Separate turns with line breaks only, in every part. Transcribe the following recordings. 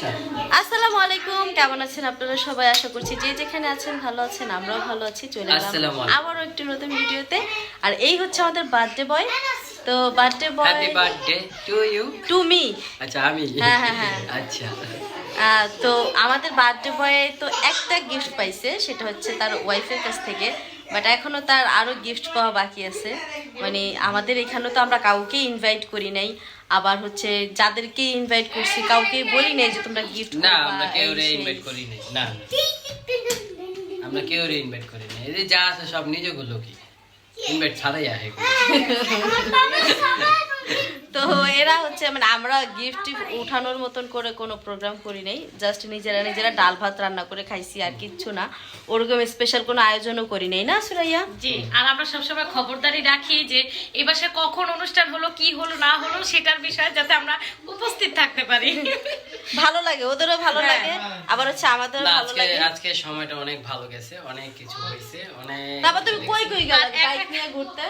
আসসালামু আলাইকুম। কেমন আছেন আপনারা সবাই? আশা করছি যে যেখানে আছেন ভালো আছেন আমরাও ভালো আছি চলে
আলাইকুম।
আবারও একটি নতুন ভিডিওতে। আর এই হচ্ছে আমাদের বার্থডে বয় তো birthday boy
happy birthday to you
to me
আচ্ছা আমি।
হ্যাঁ, হ্যাঁ, হ্যাঁ।
আচ্ছা।
তো আমাদের বার্থডে বয়ে তো একটা গিফট পাইছে সেটা হচ্ছে তার ওয়াইফের কাছ থেকে। বাট এখনও তার আরও গিফট পাওয়া বাকি আছে। মানে আমাদের এখানে তো আমরা কাউকে ইনভাইট করি নাই। আবার হচ্ছে যাদেরকে ইনভাইট করছি কাউকে বলি নাই যে তোমরা গিফট
না আমরা কেউ রে ইনভাইট করি নাই না। আমরা কেউ রে ইনভাইট করি নাই। এই যে যা আছে সব নিজেগুলো কি? ইনভাইট ছাড়াই আহে।
তো এরা হচ্ছে মানে আমরা গিফট উঠানোর মতন করে কোনো প্রোগ্রাম করি নাই। জাস্ট নিজেরা নিজেরা ডাল ভাত রান্না করে খাইছি আর কিচ্ছু না। ওরকম স্পেশাল কোনো আয়োজনও করি নাই না সুরাইয়া?
জি আর আমরা সবসময় খবরদারি রাখি যে এই বাসে কখন অনুষ্ঠান হলো কি হলো না হলো সেটার বিষয়ে যাতে আমরা উপস্থিত থাকতে পারি।
ভালো লাগে ওদেরও ভালো
হ্যাঁ।
লাগে আবার হচ্ছে আমাদেরও ভালো লাগে।
আজকে সময়টা অনেক ভালো গেছে অনেক কিছু হয়েছে অনেক
তারপর তুমি কই কই গেলে? বাইক নিয়ে ঘুরতে?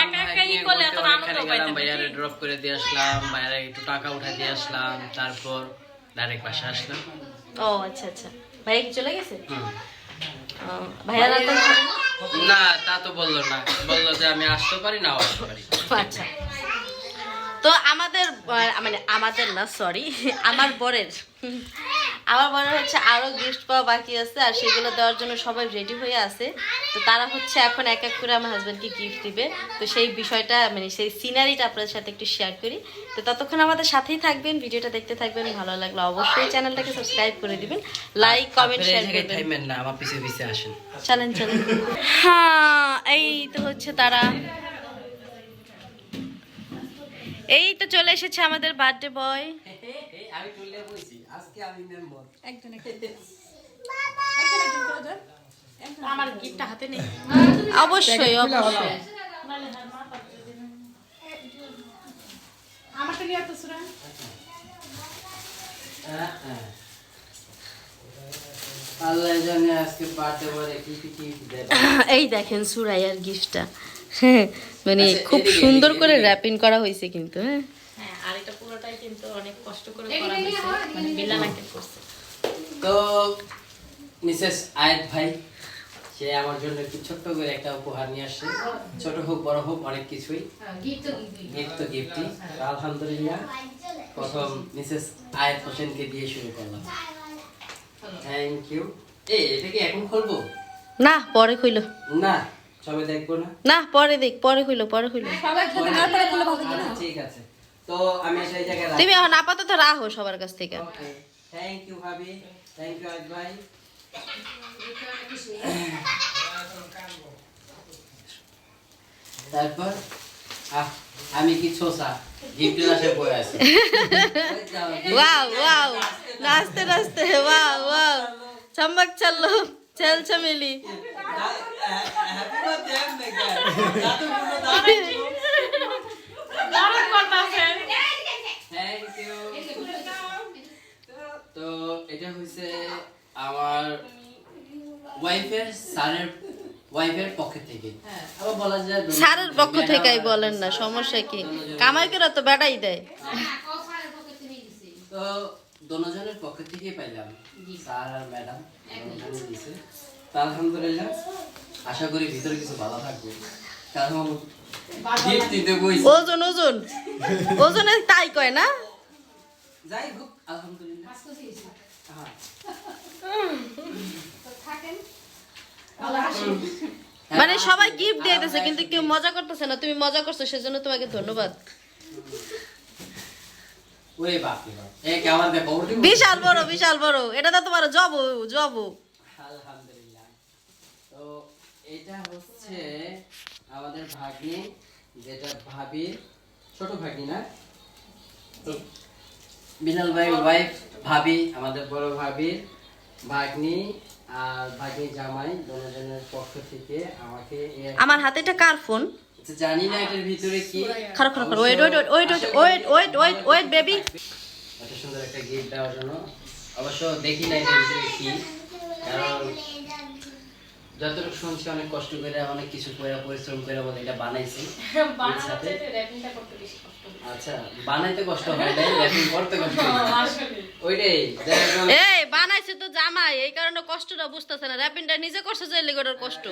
একা একা
ভাই
ই
নিয়ে
করলে
ঘুরতে
এত আনন্দ পাইতে।
ড্রপ করে দিয়ে আসলাম বাইরে একটু টাকা উঠাই দিয়ে আসলাম তারপর ডাইরেক্ট বাসা আসলাম।
ও আচ্ছা আচ্ছা। ভাই কি চলে গেছে? ভাইয়া
না তা তো বলল না। বলল যে আমি আসতে পারি না আসতে পারি।
আচ্ছা। তো আমাদের মানে আমাদের না সরি আমার বরের। আমার মনে হচ্ছে আরও গিফট পাওয়া বাকি আছে আর সেগুলো দেওয়ার জন্য সবাই রেডি হয়ে আছে। তো তারা হচ্ছে এখন এক এক করে আমার হাজব্যান্ডকে গিফট দিবে। তো সেই বিষয়টা মানে সেই সিনারিটা আপনাদের সাথে একটু শেয়ার করি। তো ততক্ষণ আমাদের সাথেই থাকবেন ভিডিওটা দেখতে থাকবেন ভালো লাগলে অবশ্যই চ্যানেলটাকে সাবস্ক্রাইব করে দিবেন। লাইক কমেন্ট শেয়ার করবেন।
না আমার পিছে পিছে আসেন।
চলেন চলেন। হ্যাঁ এই তো হচ্ছে তারা। এই তো চলে এসেছে আমাদের বার্থডে বয়
আমি তুললে বলছি আজকে আমি মেম্বার
আমার গিফটটা হাতে নেই।
অবশ্যই অবশ্যই।
আমারটা নিয়ে তো সুরা
আল্লাহ জানে আজকে বার্থডে বলে কি কি কি
এই দেখেন সুরাইয়ার গিফটটা মানে
আচ্ছা,
খুব সুন্দর করে র্যাপিং করা হয়েছে কিন্তু হ্যাঁ।
হ্যাঁ আর এটা পুরোটাই কিন্তু অনেক কষ্ট করে করা হয়েছে মানে বিল্লা নাকেল করছে।
তো মিসেস আয়াত ভাই সে আমার জন্য একটু ছোট্ট করে একটা উপহার নিয়ে আসছে। ছোট হোক বড় হোক অনেক কিছুই। গিফট তো গিফটই। আলহামদুলিল্লাহ প্রথম মিসেস আয়াত হোসেনকে দিয়ে শুরু করলাম। থ্যাংক ইউ এই এটা কি এখন খুলবো?
না পরে খুইলো
না সবাই দেখব না?
না পরে দেখ পরে খুইলো পরে
আচ্ছা, ঠিক আছে। তো আমি সেই জায়গায়
তুমি এখন আপাতত রাহো সবার কাছ থেকে।
থ্যাংক ইউ ভাবি। থ্যাংক ইউ আজ ভাই। তারপর? আমি কি ছোসা? গিফটের বয়ে আছি।
ওয়াও ওয়াও নাচতে নাচতে। ওয়াও ওয়াও চমক চলল চল চমেলি
তো এটা হইছে আমার ওয়াইফের স্যারের ওয়াইফের পক্ষ থেকে। আবার বলা যায়
স্যারের পক্ষ থেকেই বলেন না সমস্যা কি? কামাই করে তো বেড়াই দেয়।
তো দোনোজনের পক্ষ থেকেই পাইলাম। স্যার আর ম্যাডাম দিছে তো আলহামদুলিল্লাহ আশা করি ভিতরে কিছু ভালো থাকবে। কারণ
ওজন ওজন। ওজনে তাই কয় না?
যাই হোক আলহামদুলিল্লাহ। হ্যাঁ।
মানে সবাই গিফট দিয়ে দিতেছে কিন্তু কেউ মজা করতেছে না। তুমি মজা করছ সেজন্য তোমাকে ধন্যবাদ
ওরে বাপ রে বাপ এ কেমন দেখো ওটি
বিশাল বড় বিশাল বড়। এটা তো তোমার জব জব।
আলহামদুলিল্লাহ। তো এটা হচ্ছে আমাদের ভাগ্নি যেটা ভাবি ছোট ভাগ্নি না? তো বিনাল ভাই ওয়াইফ ভাবি আমাদের বড় ভাবির ভাগ্নি আর ভাগ্নি জামাই দুজনের পক্ষ থেকে আমাকে
আমার হাতে এটা কার ফোন
জানি না এটার ভিতরে কি।
খারাপ খারাপ wait wait wait wait wait wait wait baby
এত সুন্দর একটা গিফট দেওয়ার জন্য। অবশ্য দেখি না এটার ভিতরে কি। কারণ যতটুকু শুনছি অনেক কষ্ট করে অনেক কিছু করে পরিশ্রম করে বলে এটা বানাইছি
হয়।
আচ্ছা বানাইতে কষ্ট হয় না র্যাপিং করতে কষ্ট হয়। ওইটাই
এই বানাইছে তো জামাই এই কারণে কষ্টটা বুঝতেছে না র্যাপিনটা নিজে করছে যে লিগোটার কষ্ট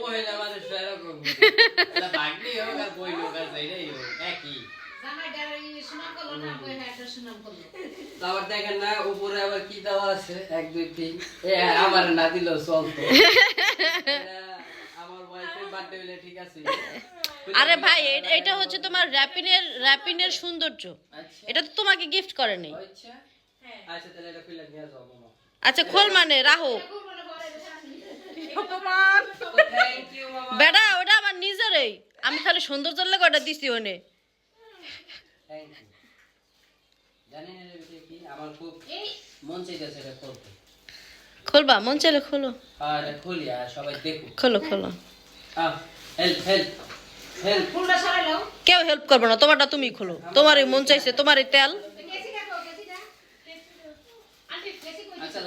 মহিলা মানুষ এরকম। এটা ভাগ্নি হোক আর বই হোক আর যেটাই হোক, একই। তো আবার দেখেন না উপরে আবার কি দেওয়া আছে? এক দুই তিন। আমার না দিলেও চলতো। এটা আমার ওয়াইফের বার্থডে হলে ঠিক আছে।
আরে ভাই এটা হচ্ছে তোমার র্যাপিনের র্যাপিনের সৌন্দর্য।
আচ্ছা।
এটা তো তোমাকে গিফট করেনি
আচ্ছা। আচ্ছা তাহলে এটা খুলে নিয়ে যাও মামা।
আচ্ছা খোল মানে রাহো।
থ্যাংক ইউ মামা।
বেটা ওটা আমার নিজেরই। আমি খালি সৌন্দর্যের লেগে ওটা দিছি ওনে।
থ্যাংক ইউ জানেন কি আমার খুব মন চাইতেছে এটা করতে
খুলবা মন চাইলে খোলো।
আর খুলি আর সবাই দেখুক।
খোলো খোলো।
হেল্প হেল্প হেল্প
কেউ হেল্প করবে না তোমারটা তুমি খোলো। তোমারই মন চাইছে। তোমারই তেল।
আচ্ছা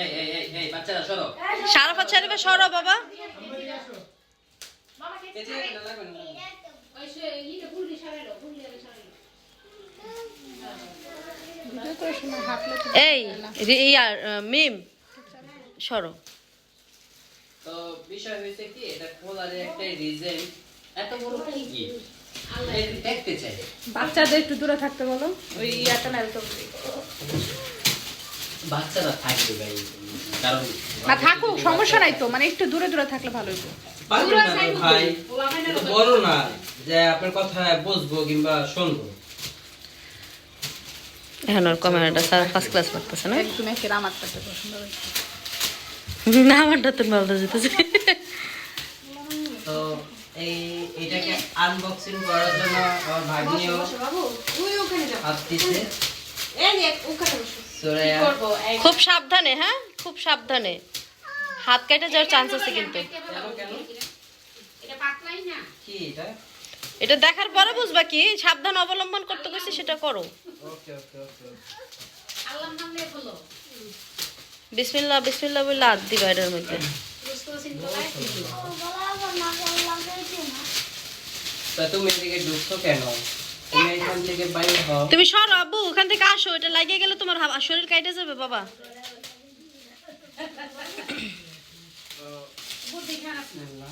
এই এই এই এই বাচ্চারা সরো।
সারাফা সরো বাবা।
এই
ইয়ার মিম। সরো।
তো বিষয় হয়েছে কি এটা খোলার একটা রিজন এত বড় কি? কি দেখতে চাই।
বাচ্চাদের একটু দূরে থাকতে বলো। ওই ইয়াটা না তো
বাচ্চারা থাকবে ভাই কারণ
না থাকুক সমস্যা নাই তো মানে একটু দূরে দূরে থাকলে ভালো
না ভাই বড় না যে আপনার কথা বুঝব কিংবা শুনব।
এখন ওর ক্যামেরাটা ফার্স্ট ক্লাস লাগতেছে না?
একদম একের আমারটা পছন্দ হয়েছে।
না আমারটা যেতেছে।
তো এই এটাকে আনবক্সিং করার জন্য আমার ভাগ্নিও সোরায়া
করব, এই
খুব সাবধানে হ্যাঁ? খুব সাবধানে। হাত কেটে যাওয়ার চান্স আছে কিন্তু।
কেন। কেন কি এটা?
এটা দেখার পরে বুঝবা কি? সাবধান অবলম্বন করতে গেছি সেটা করো।
ওকে ওকে ওকে
বিসমিল্লাহ বিসমিল্লাহ বলে হাত দিবা এটার মধ্যে।
তুমি এদিকে ঢুকছো কেন? তুমি এখান থেকে বাইরে হও।
তুমি সরো আব্বু ওখান থেকে আসো এটা লাগিয়ে গেলে তোমার শরীর কাইটে যাবে বাবা।
না,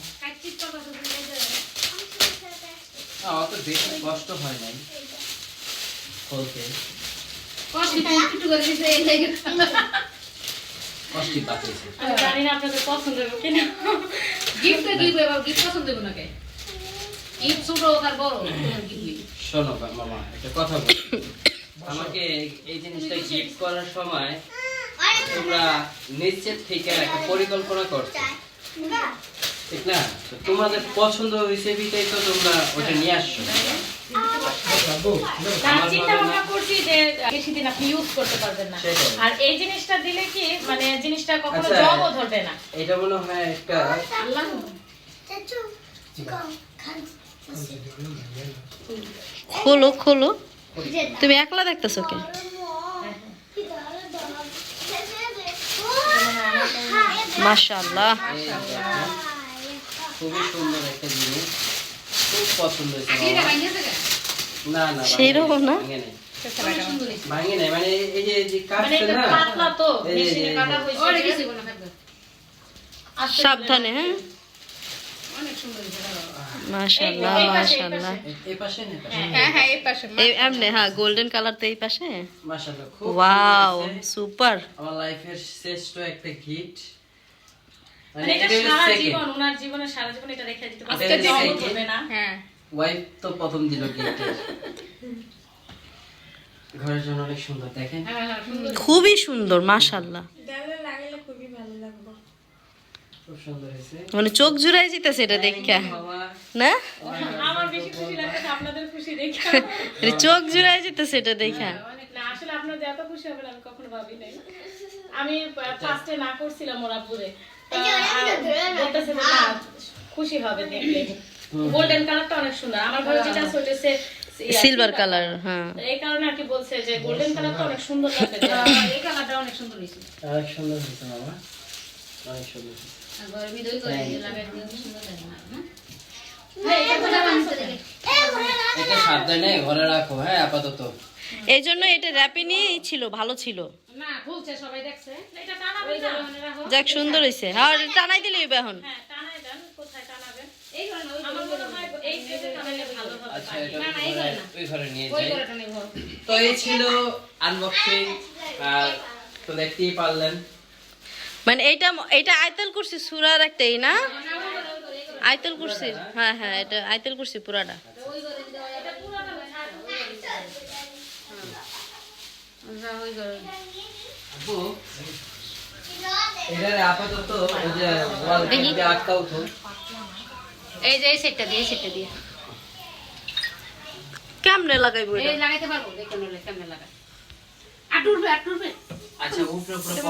অত বেশি কষ্ট হয় নাই। পাঠিয়েছে।
আমি জানি না আপনাদের পছন্দ হবে কিনা।
শোনো বা- মামা একটা কথা বল। আমাকে এই জিনিসটা গিফট করার সময় তোমরা নিশ্চিত থেকে একটা পরিকল্পনা করছ। ঠিক না? তোমাদের পছন্দ হয়েছে বিটাই তো তোমরা ওটা নিয়ে আসছো।
আর এই জিনিসটা দিলে কি মানে জিনিসটা কখনো
আচ্ছা।
জবও ধরবে না।
এটা মনে হয় একটা
খোলো খোলো। তুমি একলা দেখতেছো কে? মাশাআল্লাহ।
এই দেখো, খুবই সুন্দর একটা জিনিস। খুব পছন্দ হয়েছে না না
সেইরকম না?
ভাঙে নাই। মানে এই যে এই যে
মানে
কাটছে না
পাতলা তো মেশিনে কাটা হয়েছে।
সাবধানে হ্যাঁ। মাশাআল্লাহ মাশাআল্লাহ
এই- এই পাশে না
হ্যাঁ হ্যাঁ এই পাশে।
এই এমনি হ্যাঁ গোল্ডেন কালার তো এই পাশে?
মাশাআল্লাহ খুব
ওয়াও সুপার।
আমার লাইফের শ্রেষ্ঠ একটা গিফট
মানে এটা সারা জীবন ওনার জীবনে সারা জীবন এটা রেখে দিতে পারবে
এটা
জবও
second।
ধরবে না।
হ্যাঁ।
ওয়াইফ তো প্রথম দিল গিফট ঘরের জন্য অনেক সুন্দর দেখেন।
খুবই সুন্দর মাশাআল্লাহ।
খুব সুন্দর হয়েছে।
মানে চোখ জুড়াই যেতেছে এটা দেখা না?
আমার বেশি খুশি লাগছে আপনাদের খুশি দেখে।
চোখ জুড়াই যেতেছে এটা দেখা
না আসলে আপনাদের এত খুশি হবেন আমি কখনো ভাবি নাই আমি ফার্স্টে না করছিলাম ওরা পুরে বলতেছে না খুশি হবে দেখলে গোল্ডেন কালারটা অনেক সুন্দর। আমার ঘরে যেটা হচ্ছে
সিলভার কালার হ্যাঁ।
এই কারণে আর কি বলছে যে গোল্ডেন কালারটা অনেক সুন্দর লাগছে। এই কালারটা অনেক সুন্দর হয়েছে।
অনেক সুন্দর হয়েছে বাবা। অনেক সুন্দর এটা সাবধানে ঘরে রাখো হ্যাঁ আপাতত।
এই জন্য এটা র্যাপে নিয়েই ছিল ভালো ছিল
না খুলছে সবাই দেখছে এটা টানাবে না রাখো
যাক সুন্দর হয়েছে হ্যাঁ টানাই দিলে এখন
হ্যাঁ টানাই দেন কোথায় টানাবেন আমার মনে হয় এই সাইডে টানালে ভালো হবে
আচ্ছা এটা ওই ঘরে নিয়ে যাই তো এই ছিল আনবক্সিং তো দেখতেই পারলেন
মানে এইটা এইটা আয়তাল করছি সুরার একটাই না আয়তাল করছি হ্যাঁ হ্যাঁ এটা আয়তাল করছি পুরাটা
আপু এটা আপাতত আটকাও তো।
এই যে এই সেটটা দিয়ে এই সেটটা দিয়ে।
কেমনে লাগাইবো এটা?
এই লাগাইতে পারব দেখে নিলে কেমনে লাগা আটুরবে আটুরবে
আচ্ছা উপরে উপরে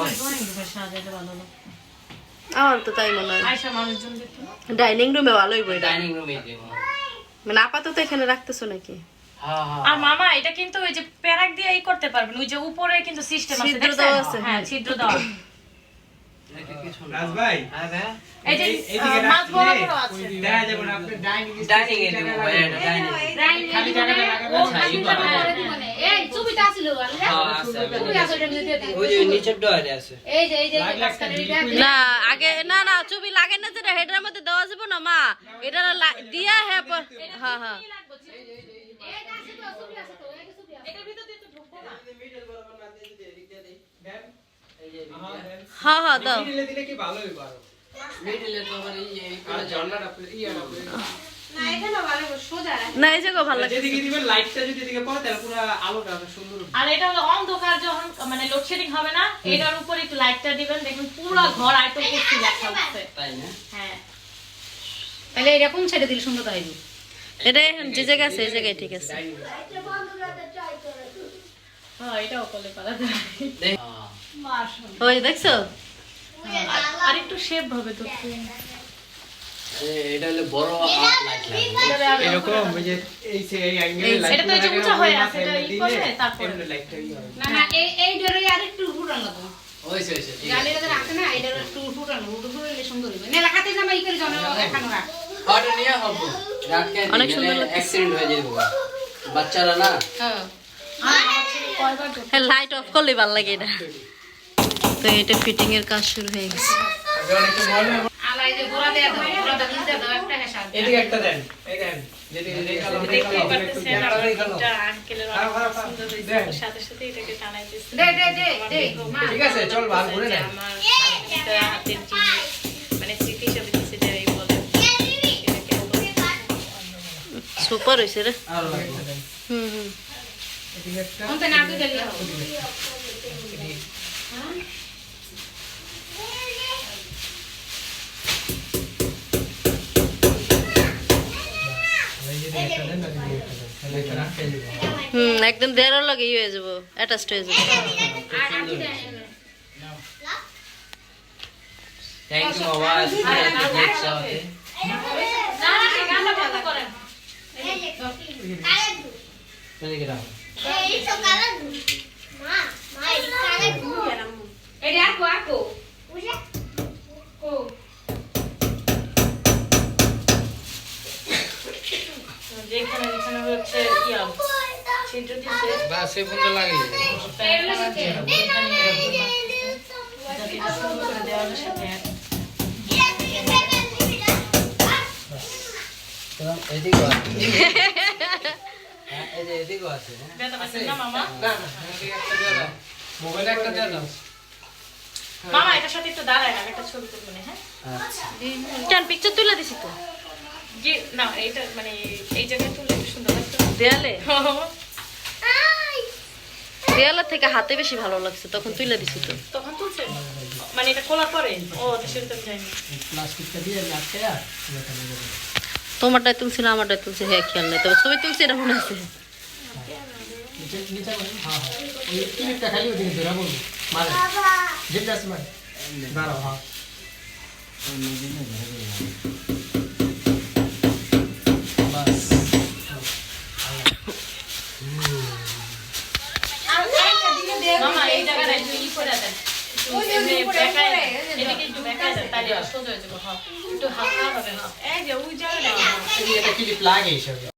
আমার তো তাই মনে হয়। ডাইনিং রুমে ভালোই বই
ডাইনিং রুমে
মানে আপাতত এখানে রাখতেছো নাকি?
আর মামা এটা কিন্তু ওই যে প্যারাক দিয়ে এই করতে পারবেন ওই যে উপরে কিন্তু সিস্টেম আছে
ছিদ্র
দেখছেন? হ্যাঁ ছিদ্র দেওয়া
এটা কিছু না।
রাজ ভাই।
হ্যাঁ ভাই
এই যে
এইদিকে
আহ, মাছ বড় বড় আছে।
দেখা যাবে না আপনি ডাইনিং
ডাইনিং এ দেব এটা ডাইনিং
খালি জায়গাটা
এই
আছিল
হ্যাঁ।
দিয়ে দে
ওই যে নিচের ডয়ারে আছে।
এই যে এই যে
লাগলে একটা লিকুইড
ছবি না দিয়া হ্যাঁ হ্যাঁ দাও
মিডিলে দিলে কি ভালো হইব আরও
মিডলে তো আবার এই এই
আর ইয়া
না এই জায়গা ভালো লাগে
যেদিকে দিবেন লাইটটা যদি এদিকে পড়ে তাহলে পুরো আলোটা সুন্দর
আর এটা হলো অন্ধকার যখন মানে লোডশেডিং হবে না এটার উপর একটু লাইটটা দিবেন দেখুন পুরো ঘর আয়তো করতে লেখা হচ্ছে
তাই না?
হ্যাঁ।
তাহলে এরকম ছেড়ে দিলে সুন্দর হইব
এটা এখন যে জায়গা আছে এই জায়গায় ঠিক আছে।
হ্যাঁ
ওই দেখছ?
আর একটু শেপ হবে তো।
এটা হলো বড়
এরকম ওই যে এই সে এই অ্যাঙ্গেলে লাইট
এটা তো যে উঁচা হয়ে আছে, এটা ই করলে তারপরে।
এমনি লাইটটা হবে
না না এই এই ডরে আর একটু ফুটানো লাগবে
ওইছে ওইছে ঠিক
তো রাখতে না এটা একটু ফুটানো ফুটো সুন্দর হইবে। না লাগাতে জামা করে জানো এখানে রাখ।
অর্ডার নিয়ে হব রাতকে
অনেক সুন্দর
অ্যাক্সিডেন্ট হয়ে যাবে বাচ্চারা না?
হ্যাঁ।
হ্যাঁ লাইট অফ করলে ভালো লাগে এটা। তো এটা ফিটিং এর কাজ শুরু হয়ে গেছে।
ঠিক আছে চল ভালো করে
যে
এটা রাখতে যাবে
হুম একদম দেড় লগে ইয়ে হয়ে যাব অ্যাটাচড হয়ে যাব।
থ্যাংক ইউ বাবা গিফট চাওয়াতে
না না ঠিক গানটা বন্ধ করেন
এদিকে রাখো
এটা আকো আকো
যেখানে যেখানে হচ্ছে ইয়া ছিদ্র দেওয়ালের সাথে
এদিকে এই যে এদিকেও আছে হ্যাঁ।
ব্যথা পাচ্ছেন না মামা।
না না একটা দিয়ে দাও। মোবাইলে একটা দিয়ে দাও।
মামা এটার সাথে একটু দাঁড়ায় আমি একটা ছবি তুলবো না, হ্যাঁ?
আচ্ছা।
কেন পিকচার তুলে দিছি তো?
জি না এইটা মানে এই জায়গায় তুললে সুন্দর লাগতো
দেয়ালে? দেয়ালের থেকে হাতে বেশি ভালো লাগছে তখন তুলে দিছি তো।
তখন তুলছে? মানে এটা পরে? ও তো সেটা তো আমি জানি। না।
প্লাস্টিকটা দিয়ে রাখতে আর এখানে দেবো।
তোমারটাই তুলছি না আমারটাই তুলছি হ্যাঁ খেয়াল নেই। তবে ছবি তুলছি এটা মনে আছে।
নিচে হ্যাঁ হ্যাঁ। ওই ক্লিপটা খালি ওদিকে ধরে বলব। মারে। যেটা আছে মারে। দাঁড়াও হ্যাঁ।
হয়ে হ্যাঁ। একটু হালকা হবে।
এই যে ওই জায়গাটা
এটা ক্লিপ লাগে হিসাবে